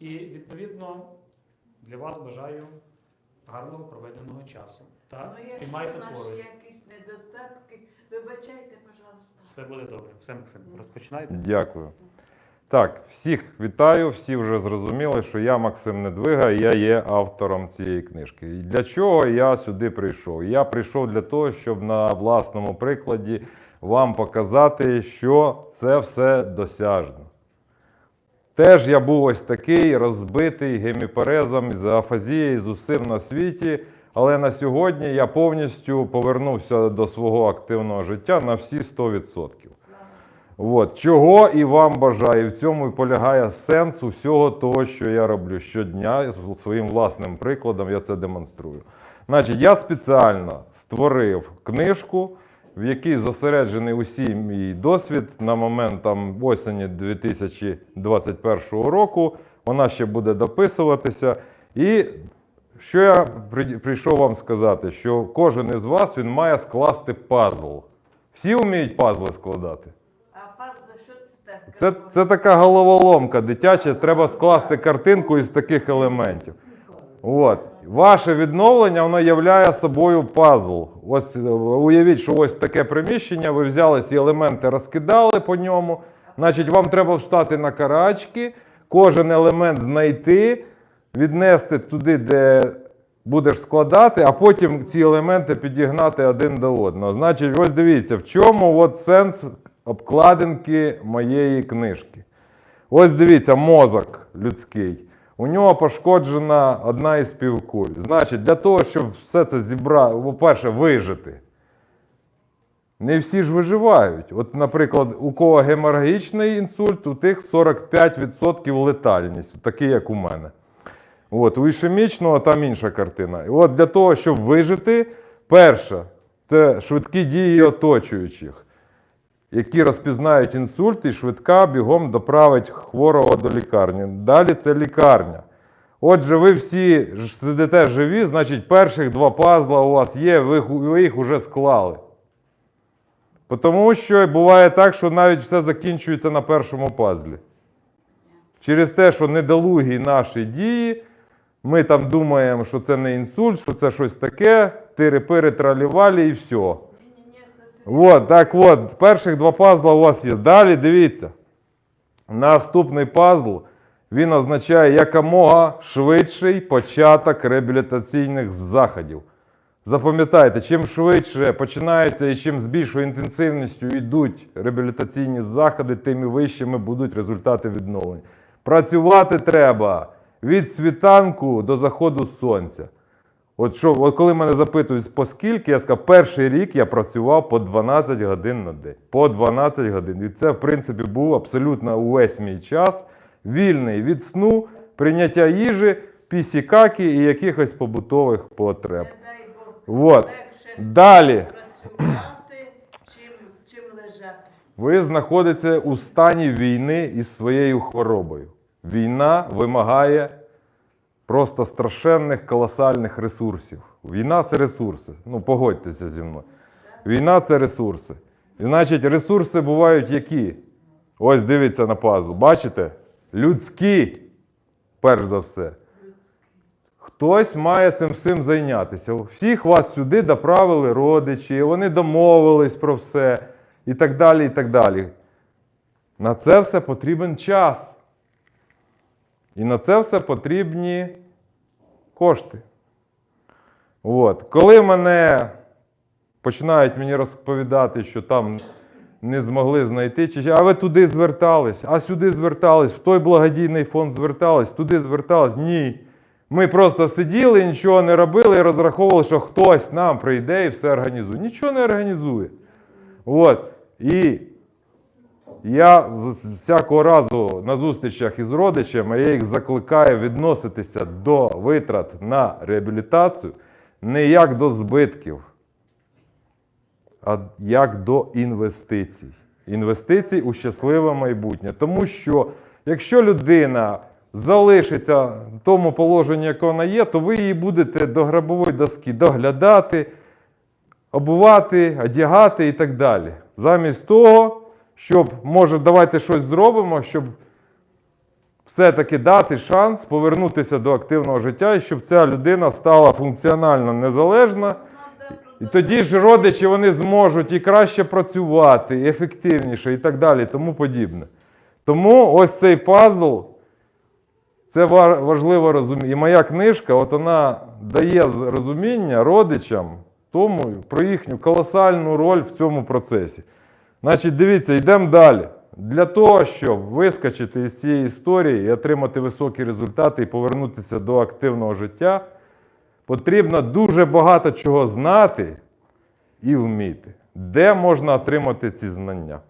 І відповідно для вас бажаю гарного проведеного часу. Та Ну, якщо спіймайте наші поруч. якісь недостатки, вибачайте, пожалуйста. Все буде добре. Все, Максим, розпочинайте. Дякую. Так, всіх вітаю, всі вже зрозуміли, що я Максим Недвига, і я є автором цієї книжки. І для чого я сюди прийшов? Я прийшов для того, щоб на власному прикладі вам показати, що це все досяжно. Теж я був ось такий розбитий геміперезом, з афазією, з усім на світі. Але на сьогодні я повністю повернувся до свого активного життя на всі 100%. От. Чого і вам бажаю. В цьому і полягає сенс усього того, що я роблю щодня. Своїм власним прикладом я це демонструю. Значить, я спеціально створив книжку, в якій зосереджений усій мій досвід на момент там, осені 2021 року. Вона ще буде дописуватися. І що я прийшов вам сказати, що кожен із вас він має скласти пазл. Всі вміють пазли складати. А пазда, що це таке? Це, це така головоломка дитяча, треба скласти картинку із таких елементів. От. Ваше відновлення воно являє собою пазл. Ось е, уявіть, що ось таке приміщення, ви взяли ці елементи, розкидали по ньому. Значить, вам треба встати на карачки, кожен елемент знайти, віднести туди, де будеш складати, а потім ці елементи підігнати один до одного. Значить, ось дивіться, в чому от сенс обкладинки моєї книжки. Ось дивіться, мозок людський. У нього пошкоджена одна із півкуль. Значить, для того, щоб все це зібрати, по-перше, вижити. Не всі ж виживають. От, наприклад, у кого геморрагічний інсульт, у тих 45% летальність, такий, як у мене. От, у ішемічного там інша картина. І от для того, щоб вижити, перше, це швидкі дії оточуючих, які розпізнають інсульт і швидка бігом доправить хворого до лікарні. Далі це лікарня. Отже, ви всі сидите живі, значить, перших два пазла у вас є, ви, їх вже склали. Тому що буває так, що навіть все закінчується на першому пазлі. Через те, що недолугі наші дії, ми там думаємо, що це не інсульт, що це щось таке, тири-пири, тралівалі і все. От, так от, перших два пазла у вас є. Далі дивіться. Наступний пазл він означає якомога швидший початок реабілітаційних заходів. Запам'ятайте, чим швидше починаються і чим з більшою інтенсивністю йдуть реабілітаційні заходи, тим і вищими будуть результати відновлення. Працювати треба від світанку до заходу сонця. От що, от коли мене запитують, по скільки, я сказав, перший рік я працював по 12 годин на день. По 12 годин. І це, в принципі, був абсолютно увесь мій час, вільний від сну, прийняття їжі, пісікаки і якихось побутових потреб. От. Далі. Ви знаходитеся у стані війни із своєю хворобою. Війна вимагає просто страшенних колосальних ресурсів. Війна це ресурси. Ну, погодьтеся зі мною. Війна це ресурси. І значить, ресурси бувають які? Ось дивіться на пазл. Бачите? Людські, перш за все. Хтось має цим всім зайнятися. Всіх вас сюди доправили родичі, вони домовились про все і так далі. і так далі. На це все потрібен час. І на це все потрібні кошти. От. Коли мене починають мені розповідати, що там не змогли знайти, чи а ви туди звертались, а сюди звертались, в той благодійний фонд звертались, туди звертались. Ні. Ми просто сиділи, нічого не робили і розраховували, що хтось нам прийде і все організує. Нічого не організує. От. І я з всякого разу на зустрічах із родичами я їх закликаю відноситися до витрат на реабілітацію не як до збитків, а як до інвестицій. Інвестицій у щасливе майбутнє. Тому що якщо людина залишиться в тому положенні, яке вона є, то ви її будете до грабової доски доглядати, обувати, одягати і так далі. Замість того, щоб, може, давайте щось зробимо, щоб все-таки дати шанс повернутися до активного життя і щоб ця людина стала функціонально незалежна. І тоді ж родичі вони зможуть і краще працювати, і ефективніше, і так далі, тому подібне. Тому ось цей пазл, це важливо розуміти. І моя книжка, от вона дає розуміння родичам тому, про їхню колосальну роль в цьому процесі. Значить, дивіться, йдемо далі. Для того, щоб вискочити із цієї історії і отримати високі результати і повернутися до активного життя, потрібно дуже багато чого знати і вміти. Де можна отримати ці знання?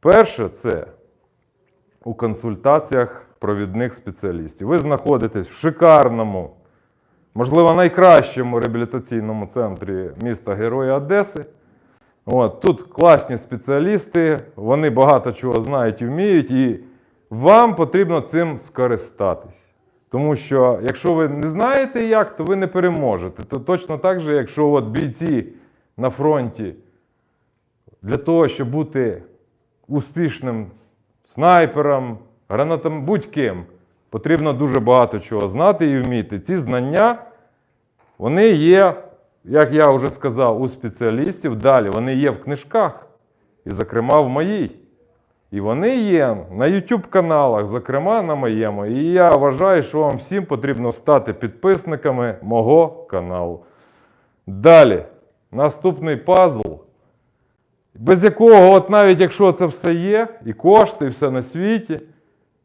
Перше, це у консультаціях провідних спеціалістів. Ви знаходитесь в шикарному, можливо, найкращому реабілітаційному центрі міста Героя Одеси. От, тут класні спеціалісти, вони багато чого знають і вміють, і вам потрібно цим скористатись. Тому що якщо ви не знаєте як, то ви не переможете. То точно так же, якщо от бійці на фронті для того, щоб бути успішним снайпером, гранатом, будь-ким, потрібно дуже багато чого знати і вміти. Ці знання, вони є, як я вже сказав, у спеціалістів. Далі вони є в книжках, і, зокрема, в моїй. І вони є на YouTube каналах, зокрема на моєму. І я вважаю, що вам всім потрібно стати підписниками мого каналу. Далі, наступний пазл, без якого, от навіть якщо це все є, і кошти, і все на світі,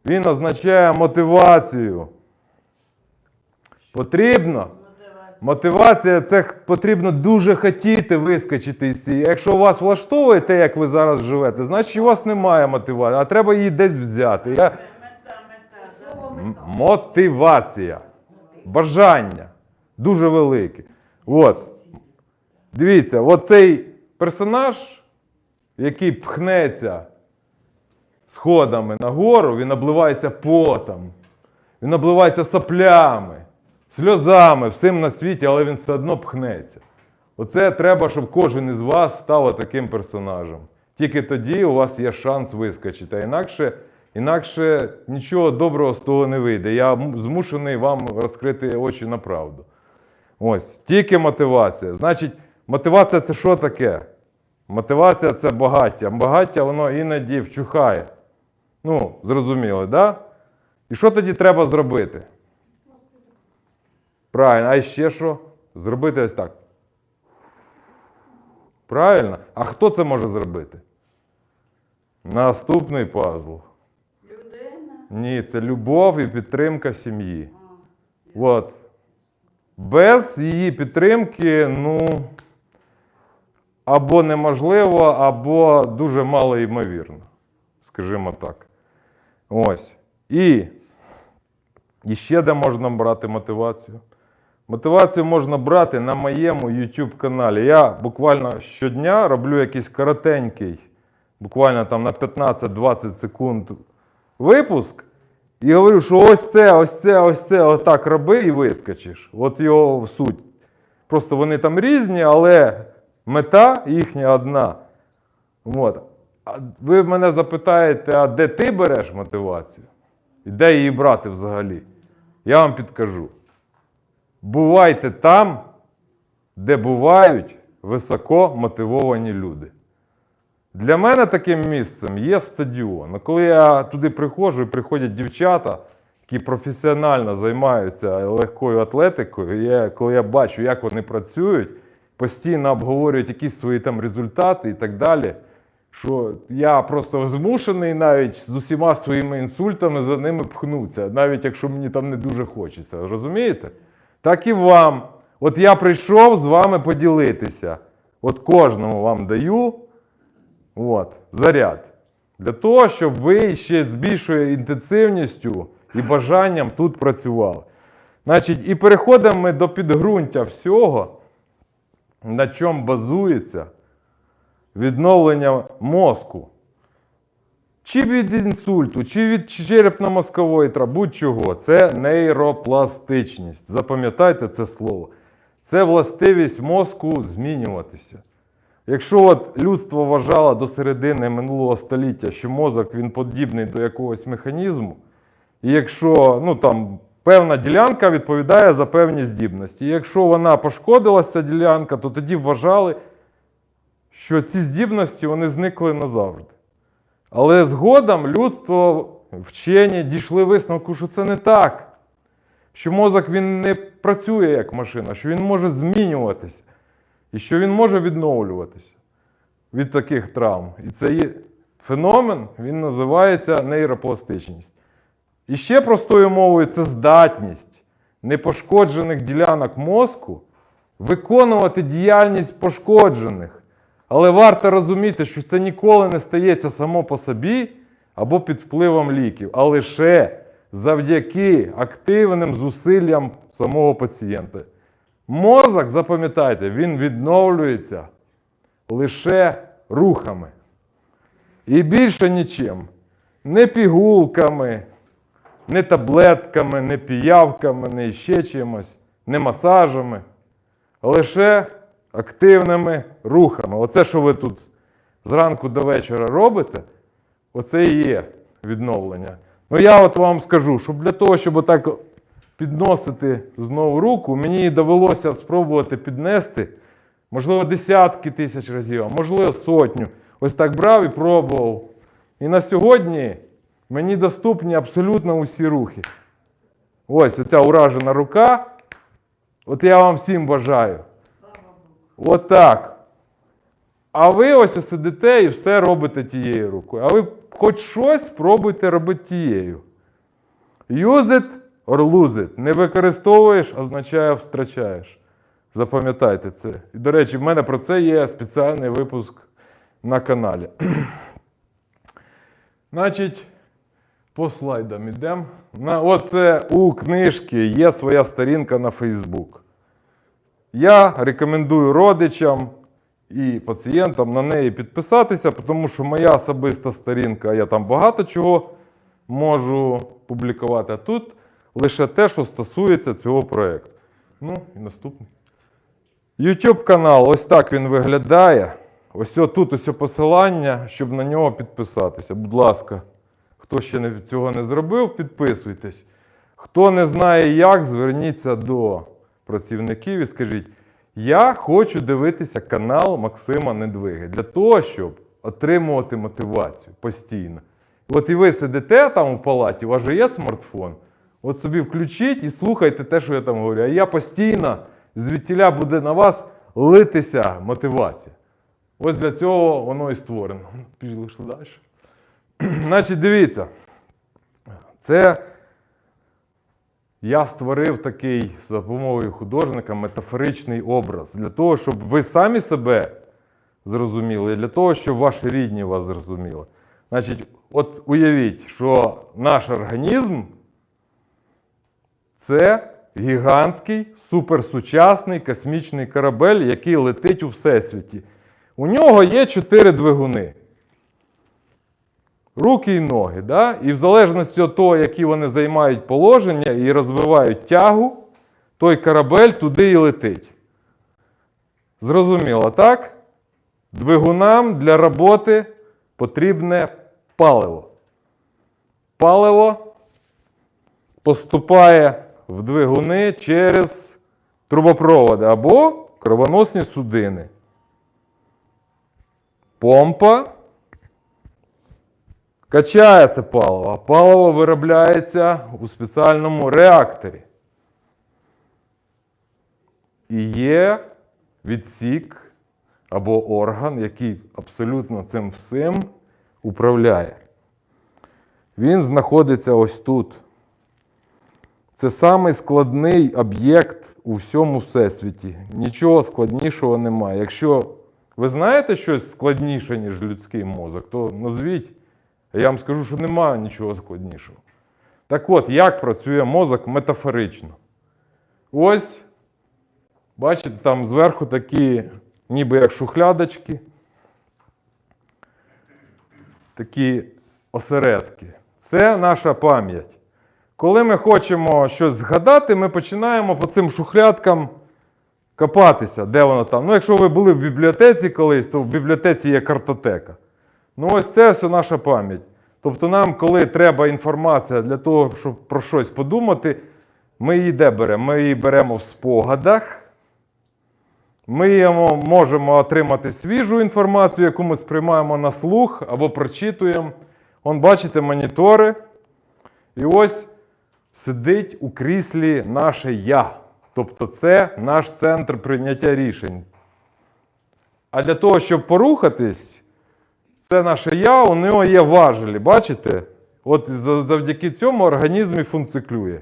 він означає мотивацію. Потрібно. Мотивація це потрібно дуже хотіти вискочити із цієї. Якщо вас влаштовує те, як ви зараз живете, значить у вас немає мотивації, а треба її десь взяти. Я... Мотивація. Бажання. Дуже велике. От. Дивіться, оцей персонаж, який пхнеться сходами нагору, він обливається потом, він обливається соплями, сльозами, всім на світі, але він все одно пхнеться. Оце треба, щоб кожен із вас став таким персонажем. Тільки тоді у вас є шанс вискочити. А інакше, інакше нічого доброго з того не вийде. Я змушений вам розкрити очі на правду. Ось, тільки мотивація. Значить, мотивація це що таке? Мотивація це багаття. Багаття воно іноді вчухає. Ну, зрозуміли, так? Да? І що тоді треба зробити? Правильно, а ще що? Зробити ось так. Правильно? А хто це може зробити? Наступний пазл. Людина. Ні, це любов і підтримка сім'ї. От. Без її підтримки, ну, або неможливо, або дуже мало ймовірно. Скажімо так. Ось. І, і ще де можна брати мотивацію? Мотивацію можна брати на моєму YouTube каналі. Я буквально щодня роблю якийсь коротенький, буквально там на 15-20 секунд випуск. І говорю, що ось це, ось це, ось це, отак роби і вискочиш. От його суть. Просто вони там різні, але мета їхня одна. От. Ви мене запитаєте, а де ти береш мотивацію? І де її брати взагалі? Я вам підкажу. Бувайте там, де бувають високо мотивовані люди. Для мене таким місцем є стадіон. Коли я туди приходжу і приходять дівчата, які професіонально займаються легкою атлетикою, я, коли я бачу, як вони працюють, постійно обговорюють якісь свої там результати і так далі, що я просто змушений навіть з усіма своїми інсультами за ними пхнутися, навіть якщо мені там не дуже хочеться. Розумієте? Так і вам. От я прийшов з вами поділитися. От кожному вам даю. От, заряд. Для того, щоб ви ще з більшою інтенсивністю і бажанням тут працювали. Значить, і переходимо ми до підґрунтя всього, на чому базується відновлення мозку. Чи від інсульту, чи від черепно-мозкової травми, будь-чого. Це нейропластичність. Запам'ятайте це слово. Це властивість мозку змінюватися. Якщо от людство вважало до середини минулого століття, що мозок він подібний до якогось механізму, І якщо ну, там, певна ділянка відповідає за певні здібності. І якщо вона пошкодилася, ця ділянка, то тоді вважали, що ці здібності вони зникли назавжди. Але згодом людство, вчені дійшли висновку, що це не так. Що мозок він не працює як машина, що він може змінюватися, і що він може відновлюватися від таких травм. І це є феномен, він називається нейропластичність. І ще простою мовою це здатність непошкоджених ділянок мозку виконувати діяльність пошкоджених. Але варто розуміти, що це ніколи не стається само по собі або під впливом ліків, а лише завдяки активним зусиллям самого пацієнта. Мозок, запам'ятайте, він відновлюється лише рухами. І більше нічим. Не пігулками, не таблетками, не піявками, не ще чимось, не масажами, лише активними рухами. Оце, що ви тут зранку до вечора робите, оце і є відновлення. Ну я от вам скажу, що для того, щоб отак підносити знову руку, мені довелося спробувати піднести, можливо, десятки тисяч разів, а можливо, сотню. Ось так брав і пробував. І на сьогодні мені доступні абсолютно усі рухи. Ось оця уражена рука. От я вам всім бажаю. Отак. А ви ось сидите і все робите тією рукою. А ви хоч щось спробуйте робити тією. Use it or lose it. Не використовуєш, означає втрачаєш. Запам'ятайте це. І, до речі, в мене про це є спеціальний випуск на каналі. Значить, по слайдам йдемо. На, от у книжки є своя сторінка на Facebook. Я рекомендую родичам і пацієнтам на неї підписатися, тому що моя особиста сторінка, я там багато чого можу публікувати. А тут лише те, що стосується цього проєкту. Ну, і наступний. YouTube канал, ось так він виглядає. Ось тут ось посилання, щоб на нього підписатися. Будь ласка, хто ще цього не зробив, підписуйтесь. Хто не знає як, зверніться до працівників і скажіть: я хочу дивитися канал Максима Недвиги для того, щоб отримувати мотивацію постійно. От і ви сидите там у палаті, у вас же є смартфон. От собі включіть і слухайте те, що я там говорю. А я постійно звідтіля буде на вас литися мотивація. Ось для цього воно і створено. Пішли далі. Значить, дивіться. Це я створив такий за допомогою художника метафоричний образ для того, щоб ви самі себе зрозуміли, і для того, щоб ваші рідні вас зрозуміли. Значить, от уявіть, що наш організм це гігантський, суперсучасний космічний корабель, який летить у всесвіті. У нього є чотири двигуни. Руки і ноги. Да? І в залежності від того, які вони займають положення і розвивають тягу, той корабель туди і летить. Зрозуміло, так? Двигунам для роботи потрібне паливо. Паливо поступає в двигуни через трубопроводи або кровоносні судини. Помпа качає це паливо, а паливо виробляється у спеціальному реакторі. І є відсік або орган, який абсолютно цим всім управляє. Він знаходиться ось тут. Це самий складний об'єкт у всьому всесвіті. Нічого складнішого немає. Якщо ви знаєте щось складніше, ніж людський мозок, то назвіть. Я вам скажу, що немає нічого складнішого. Так от, як працює мозок метафорично? Ось, бачите, там зверху такі, ніби як шухлядочки, такі осередки. Це наша пам'ять. Коли ми хочемо щось згадати, ми починаємо по цим шухлядкам копатися, де воно там. Ну, якщо ви були в бібліотеці колись, то в бібліотеці є картотека. Ну, ось це все наша пам'ять. Тобто, нам, коли треба інформація для того, щоб про щось подумати, ми її де беремо? Ми її беремо в спогадах. Ми можемо отримати свіжу інформацію, яку ми сприймаємо на слух або прочитуємо. Он, бачите, монітори. І ось сидить у кріслі наше я. Тобто це наш центр прийняття рішень. А для того, щоб порухатись, це наше я, у нього є важелі. Бачите? От завдяки цьому організм і функціонує.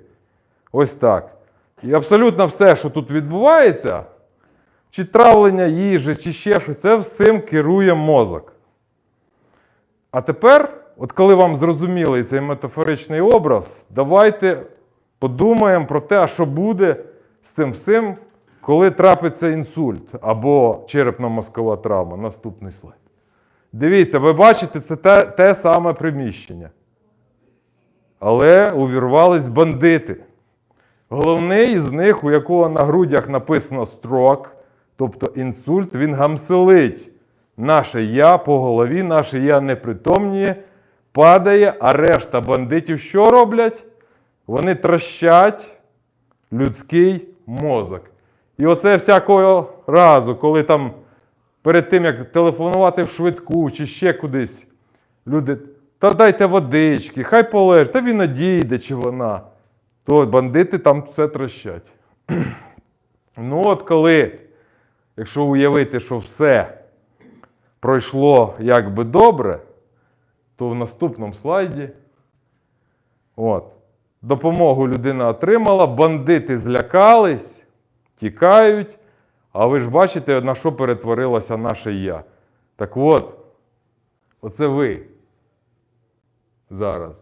Ось так. І абсолютно все, що тут відбувається, чи травлення їжі, чи ще щось, це всім керує мозок. А тепер, от коли вам зрозумілий цей метафоричний образ, давайте подумаємо про те, що буде з цим всім, коли трапиться інсульт або черепно-мозкова травма. Наступний слайд. Дивіться, ви бачите, це те, те саме приміщення. Але увірвались бандити. Головний із них, у якого на грудях написано строк, тобто інсульт, він гамселить. Наше я по голові, наше я непритомніє, падає, а решта бандитів що роблять? Вони трощать людський мозок. І оце всякого разу, коли там перед тим, як телефонувати в швидку чи ще кудись, люди, та дайте водички, хай полеж, та він одійде чи вона. То бандити там все трощать. ну, от коли, якщо уявити, що все пройшло якби добре, то в наступному слайді. От. Допомогу людина отримала, бандити злякались, тікають. А ви ж бачите, на що перетворилося наше я. Так от, оце ви зараз.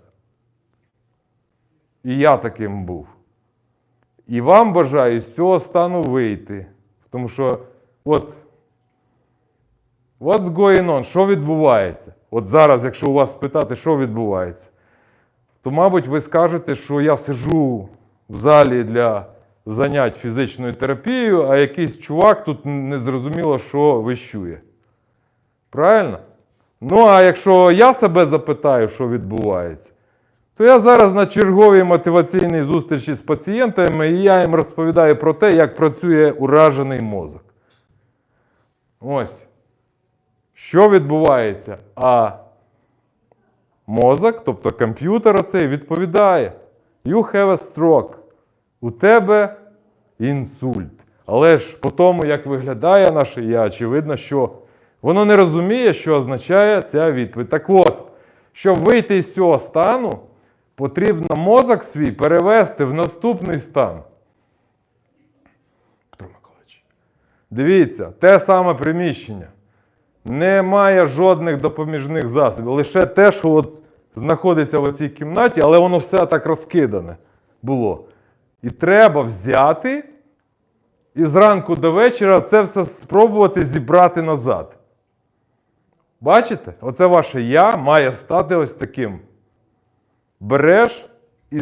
І я таким був. І вам бажаю з цього стану вийти. Тому що, от, what's going on? Що відбувається? От зараз, якщо у вас питати, що відбувається, то, мабуть, ви скажете, що я сижу в залі для занять фізичною терапією, а якийсь чувак тут незрозуміло, що вищує. Правильно? Ну, а якщо я себе запитаю, що відбувається, то я зараз на черговій мотиваційній зустрічі з пацієнтами, і я їм розповідаю про те, як працює уражений мозок. Ось. Що відбувається? А мозок, тобто комп'ютер оцей, відповідає: You have a stroke. У тебе інсульт. Але ж по тому, як виглядає наше я, очевидно, що воно не розуміє, що означає ця відповідь. Так от, щоб вийти з цього стану, потрібно мозок свій перевести в наступний стан. Петро Миколаївич. Дивіться, те саме приміщення. Немає жодних допоміжних засобів. Лише те, що от знаходиться в цій кімнаті, але воно все так розкидане було. І треба взяти і зранку до вечора це все спробувати зібрати назад. Бачите? Оце ваше я має стати ось таким. Береш і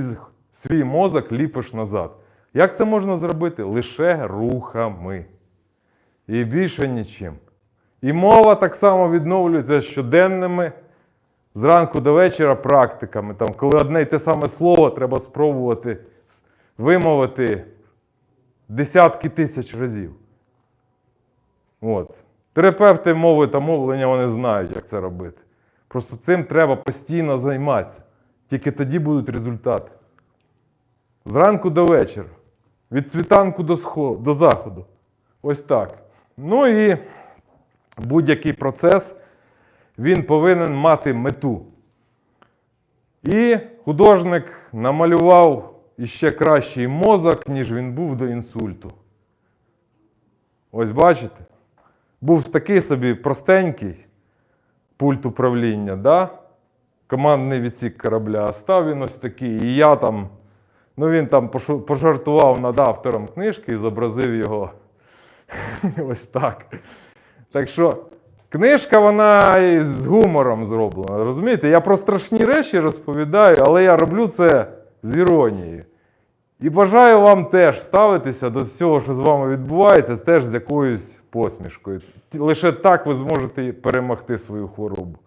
свій мозок ліпиш назад. Як це можна зробити? Лише рухами. І більше нічим. І мова так само відновлюється щоденними, зранку до вечора практиками. Там, коли одне й те саме слово треба спробувати вимовити десятки тисяч разів. От. Терапевти мови та мовлення вони знають, як це робити. Просто цим треба постійно займатися. Тільки тоді будуть результати. Зранку до вечора. Від світанку до, схо- до заходу. Ось так. Ну і будь-який процес він повинен мати мету. І художник намалював іще кращий мозок, ніж він був до інсульту. Ось бачите? Був такий собі простенький пульт управління, да? командний відсік корабля, а став він ось такий. І я там, ну він там пожартував над автором книжки і зобразив його ось так. Так що книжка, вона з гумором зроблена. Розумієте? Я про страшні речі розповідаю, але я роблю це з іронією. І бажаю вам теж ставитися до всього, що з вами відбувається, теж з якоюсь посмішкою. Лише так ви зможете перемогти свою хворобу.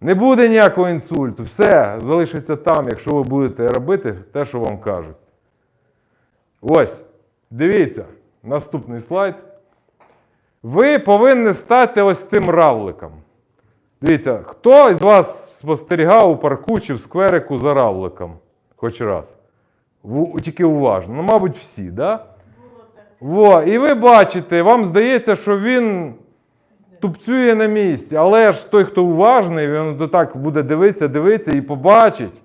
Не буде ніякого інсульту. Все залишиться там, якщо ви будете робити те, що вам кажуть. Ось, дивіться, наступний слайд. Ви повинні стати ось цим равликом. Дивіться, хто із вас спостерігав у парку чи в скверику за равликом? Хоч раз. В- тільки уважно. Ну, мабуть, всі, да? Во, і ви бачите, вам здається, що він тупцює на місці. Але ж той, хто уважний, він так буде дивитися, дивитися і побачить,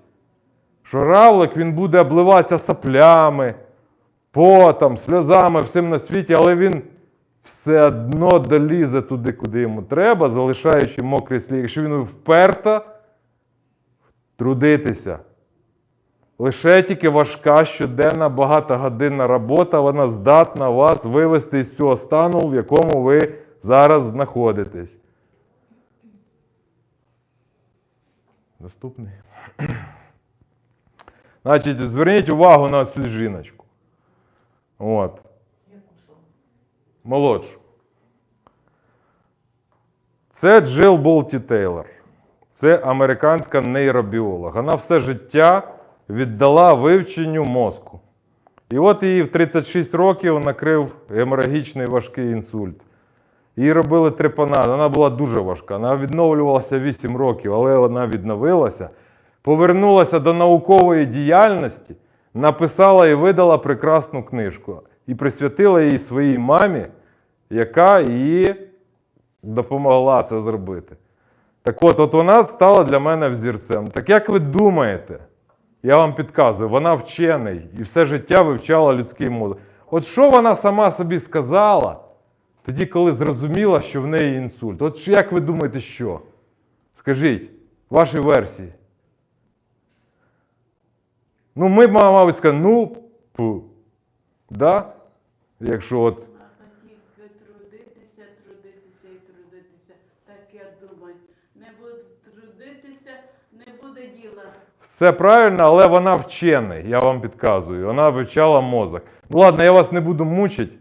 що равлик він буде обливатися саплями, потом, сльозами, всім на світі, але він все одно долізе туди, куди йому треба, залишаючи мокрий слід. Якщо він вперто, трудитися. Лише тільки важка щоденна багатогодинна робота, вона здатна вас вивести з цього стану, в якому ви зараз знаходитесь. Наступний. Значить, зверніть увагу на цю жіночку. От. Молодшу. Це Джил Болті Тейлор. Це американська нейробіолог. Вона все життя віддала вивченню мозку. І от її в 36 років накрив геморагічний важкий інсульт. Їй робили трепанад. Вона була дуже важка. Вона відновлювалася 8 років, але вона відновилася, повернулася до наукової діяльності, написала і видала прекрасну книжку. І присвятила її своїй мамі, яка її допомогла це зробити. Так от, от вона стала для мене взірцем. Так як ви думаєте, я вам підказую, вона вчений і все життя вивчала людський мозок. От що вона сама собі сказала тоді, коли зрозуміла, що в неї інсульт? От як ви думаєте, що? Скажіть, ваші версії. Ну, ми, б, мабуть, сказали, ну, пу. Да? Якщо от. Все правильно, але вона вчений, я вам підказую. Вона вивчала мозок. Ну ладно, я вас не буду мучити.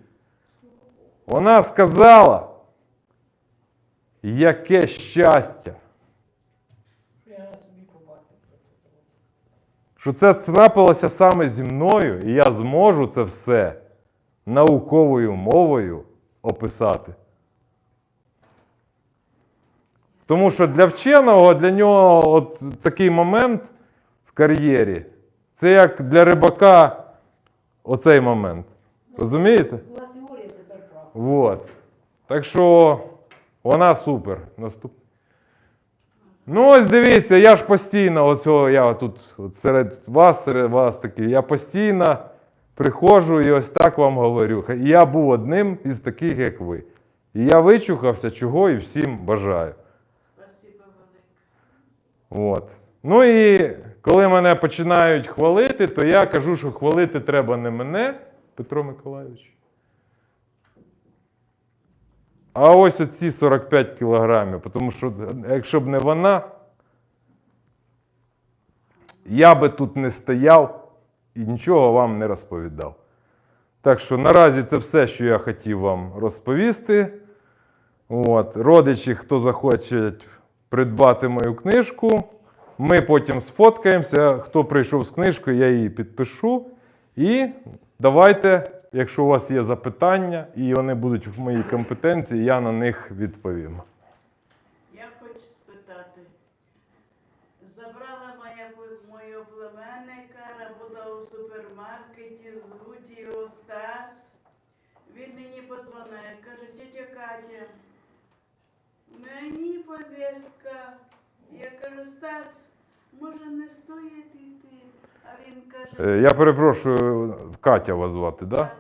Вона сказала, яке щастя, що це трапилося саме зі мною, і я зможу це все науковою мовою описати. Тому що для вченого, для нього от такий момент в кар'єрі, це як для рибака оцей момент. Розумієте? Була теорія, тепер правда. Так що вона супер. Наступ... Ну, ось дивіться, я ж постійно, оцього, я тут от серед вас, серед вас такий, я постійно приходжу і ось так вам говорю. Я був одним із таких, як ви. І я вичухався, чого і всім бажаю. От. Ну і коли мене починають хвалити, то я кажу, що хвалити треба не мене, Петро Миколайович. А ось оці 45 кілограмів. Тому що якщо б не вона, я би тут не стояв і нічого вам не розповідав. Так що наразі це все, що я хотів вам розповісти. От. Родичі, хто захоче придбати мою книжку, ми потім сфоткаємося. Хто прийшов з книжкою, я її підпишу. І давайте, якщо у вас є запитання, і вони будуть в моїй компетенції, я на них відповім. Я хочу спитати. Забрала моя мою племенника, работала у супермаркеті, звуть його Стас. Він мені подзвонив, каже, тетя Катя, мені повістка. Я кажу, Стас, може не стоїть йти? А він каже, Е, Я перепрошую, Катя вас звати, так? Да?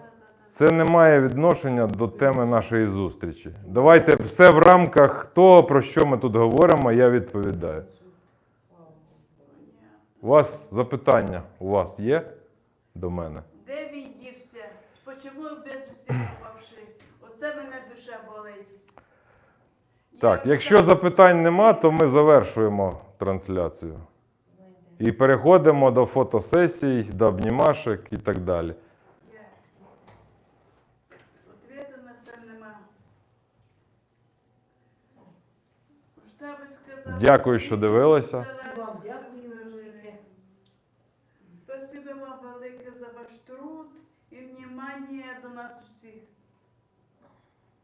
Це не має відношення до теми нашої зустрічі. Давайте все в рамках того, про що ми тут говоримо, я відповідаю. У вас запитання у вас є до мене? Де він дівся? Почому безвісти пропавши? Оце мене душа болить. Так, якщо запитань нема, то ми завершуємо трансляцію. І переходимо до фотосесій, до обнімашек і так далі. Я- Ответу на це нема. Що би сказати? за Дякую, що дивилися.